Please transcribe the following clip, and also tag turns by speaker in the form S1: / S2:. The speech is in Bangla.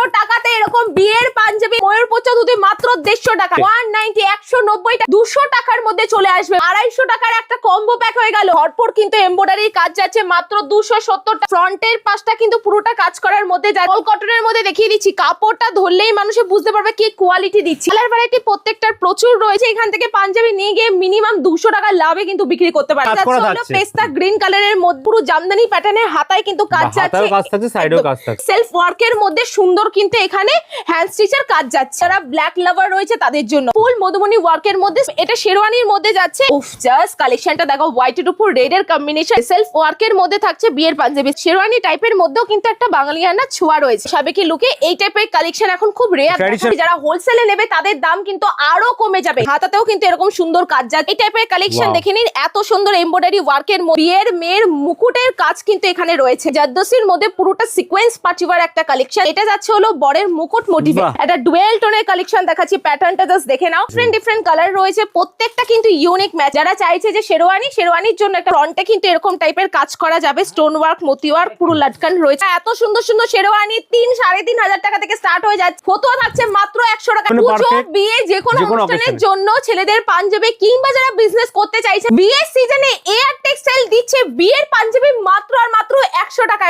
S1: দেড়শো টাকাতে এরকম বিয়ের পাঞ্জাবি ময়ূর পোচা ধুতি মাত্র দেড়শো টাকা। ওয়ান নাইনটি একশো নব্বই দুশো টাকার মধ্যে চলে আসবে। আড়াইশো টাকার একটা কম্বো প্যাক হয়ে গেল। ভরপুর কিন্তু এমব্রয়ডারি কাজ যাচ্ছে মাত্র দুশো সত্তর ফ্রন্টের পাশটা কিন্তু পুরোটা কাজ করার মধ্যে যায় কল কটনের মধ্যে দেখিয়ে দিচ্ছি। কাপড়টা ধরলেই মানুষে বুঝতে পারবে কি কোয়ালিটি দিচ্ছি। কালার ভ্যারাইটি প্রত্যেকটার প্রচুর রয়েছে। এখান থেকে পাঞ্জাবি নিয়ে গিয়ে মিনিমাম দুশো টাকার লাভে কিন্তু বিক্রি করতে পারে। পেস্তা গ্রিন কালারের মধ্যে পুরো জামদানি প্যাটার্নের হাতায় কিন্তু কাজ যাচ্ছে। সেলফ ওয়ার্কের মধ্যে সুন্দর কিন্তু এখানে হ্যান্ড স্টিচের কাজ যাচ্ছে। যারা ব্ল্যাক লাভার রয়েছে তাদের জন্য। ফুল মধুমণি ওয়ার্কের মধ্যে এটা শেরওয়ানির মধ্যে যাচ্ছে। উফ জাস্ট কালেকশনটা দেখো হোয়াইটের উপর রেড এর কম্বিনেশন সেলফ ওয়ার্কের মধ্যে থাকছে বিয়ের পাঞ্জাবি। শেরওয়ানি টাইপের মধ্যেও কিন্তু একটা বাঙালিয়ানা ছোঁয়া রয়েছে। সাবেকি লুকে এই টাইপের কালেকশন এখন খুব রেয়ার যারা হোলসেলে নেবে তাদের দাম কিন্তু আরও কমে যাবে। হাতাতেও কিন্তু এরকম সুন্দর কাজ যাচ্ছে। এই টাইপের কালেকশন দেখে নিন এত সুন্দর এমব্রয়ডারি ওয়ার্কের বিয়ের মেয়ের মুকুটের কাজ কিন্তু এখানে রয়েছে। জাদ্দসির মধ্যে পুরোটা সিকোয়েন্স পাচিবার একটা কালেকশন এটা যাচ্ছে হলো বরের মুকুট মোটিভে। একটা ডুয়েল টোনের কালেকশন দেখাচ্ছি প্যাটার্নটা জাস্ট দেখে নাও। ডিফারেন্ট ডিফারেন্ট কালার রয়েছে। প্রত্যেকটা কিন্তু ইউনিক ম্যাচ যারা চাইছে যে শেরওয়ানি শেরওয়ানির জন্য একটা ফ্রন্টে কিন্তু এরকম টাইপের কাজ করা যাবে। স্টোন ওয়ার্ক মতি ওয়ার্ক পুরো লাটকান রয়েছে। এত সুন্দর সুন্দর শেরওয়ানি তিন সাড়ে তিন হাজার টাকা থেকে স্টার্ট হয়ে যাচ্ছে। ফতুয়া থাকছে মাত্র একশো টাকা।
S2: মানে
S1: পুজো বিয়ে যে কোনো অনুষ্ঠানের জন্য ছেলেদের পাঞ্জাবি কিংবা যারা বিজনেস করতে চাইছে বিয়ের সিজনে এয়ার টেক্সটাইল দিচ্ছে। বিয়ের পাঞ্জাবি মাত্র আর মাত্র একশো টাকায়।